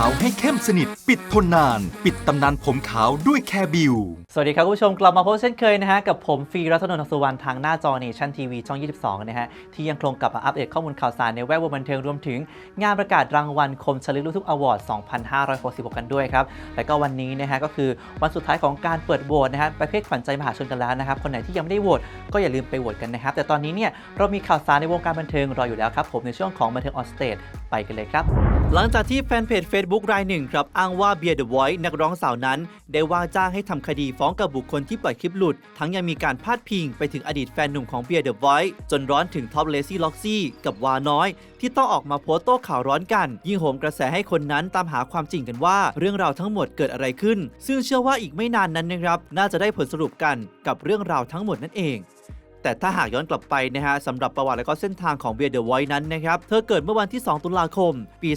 ขาวให้เข้มสนิท ปิดทนนาน ปิดตำนานผมขาวด้วยแคร์บิว สวัสดีครับคุณผู้ชมกลับมาพบเช่นเคยนะฮะ กับผมฟีรัตนนทสุวรรณทางหน้าจอเนชั่นทีวีช่อง 22 นะฮะ ที่ยังคงกลับมาอัปเดตข้อมูลข่าวสารในแวดวงบันเทิงรวมถึง งานประกาศรางวัลคมชลึกลูกทุ่งอวอร์ด 2566 กันด้วยครับ และก็วันนี้นะฮะก็คือวันสุดท้ายของการเปิดโหวตนะฮะประเภทขวัญใจมหาชนกันแล้วนะครับคนไหนที่ยังไม่ได้โหวตก็อย่าลืมไปโหวตกันนะครับแต่ตอนนี้เนี่ยเรามีข่าวสารในวงการบันเทิงรออยู่แล้วครับผมในช่วงของบันเทิงออนสเตจไปกันเลยครับ หลังจากที่แฟนเพจ Facebook รายหนึ่งครับอ้างว่าเบียร์เดอะไวท์นักร้องสาวนั้น ได้ว่าจ้างให้ทำคดีฟ้องกับบุคคลที่ปล่อยคลิปหลุด ทั้งยังมีการพาดพิงไปถึงอดีตแฟนหนุ่มของเบียร์เดอะไวท์จนร้อนถึงท็อปเลซี่ล็อกซี่กับวาน้อย ที่ต้องออกมาโพสต์โต้ข่าวร้อนกัน ยิ่งโหมกระแสให้คนนั้นตามหาความจริงกันว่า เรื่องราวทั้งหมดเกิดอะไรขึ้น ซึ่งเชื่อว่าอีกไม่นานนั้นนะครับน่าจะได้ผลสรุปกันกับเรื่องราวทั้งหมดนั่นเอง แต่ถ้าหากย้อนกลับไปนะฮะสำหรับประวัติและก็เส้นทางของเบียร์เดอะไวท์นั้นนะครับเธอเกิดเมื่อวันที่ 2 ตุลาคม ปี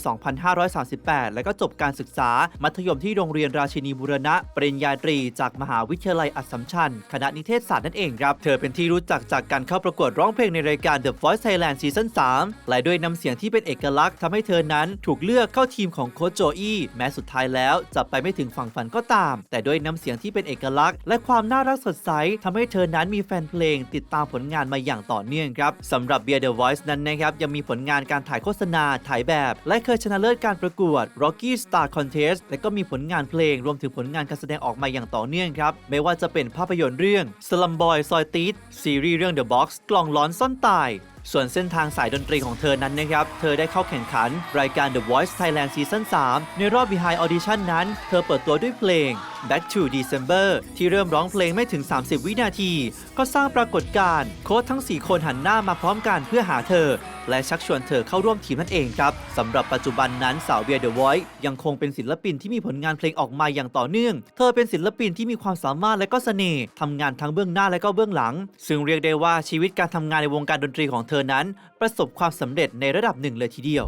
2538 แล้วก็จบการศึกษา มัธยมที่โรงเรียนราชินีบุรณะ ปริญญาตรี จากมหาวิทยาลัยอัสสัมชัญคณะนิเทศศาสตร์นั่นเองครับ เธอเป็นที่รู้จักจากการเข้าประกวดร้องเพลงในรายการ The Voice Thailand Season 3 และด้วยน้ำเสียงที่เป็นเอกลักษณ์ทำให้เธอนั้นถูกเลือกเข้าทีมของโค้ชโจอี้แม้สุดท้ายแล้วจะไปไม่ถึงฝั่งฝันก็ตาม แต่ด้วยน้ำเสียงที่เป็นเอกลักษณ์ และความน่ารักสดใสทำให้เธอนั้นมีแฟนเพลงติดตามผลงานมาอย่างต่อเนื่องครับสำหรับเบียร์เดอะไวส์นั้นนะครับยังมีผลงานการถ่ายโฆษณา ถ่ายแบบ และเคยชนะเลิศการประกวด Rocky Star Contest และก็มีผลงานเพลงรวมถึงผลงานการแสดงออกมาอย่างต่อเนื่องครับ ไม่ว่าจะเป็นภาพยนตร์เรื่อง Slum Boy ซอยตีดซีรีส์เรื่อง The Box กล่องล้อนซ่อนตายส่วนเส้นทางสายดนตรีของเธอนั้นนะครับ เธอได้เข้าแข่งขัน รายการ The Voice Thailand Season 3 ในรอบ Behind Audition นั้น เธอเปิดตัวด้วยเพลง Back to December ที่เริ่มร้องเพลงไม่ถึง 30 วินาที ก็สร้างปรากฏการณ์โค้ชทั้ง 4 คนหันหน้ามาพร้อมกันเพื่อหาเธอ และชักชวนเธอเข้าร่วมทีมนั่นเองครับสำหรับปัจจุบันนั้นสาวเบียร์เดอะไวท์ยังคงเป็นศิลปินที่มีผลงานเพลงออกมาอย่างต่อเนื่อง เธอเป็นศิลปินที่มีความสามารถและก็เสน่ห์ทำงานทั้งเบื้องหน้าและก็เบื้องหลัง ซึ่งเรียกได้ว่าชีวิตการทำงานในวงการดนตรีของเธอนั้นประสบความสำเร็จในระดับหนึ่งเลยทีเดียว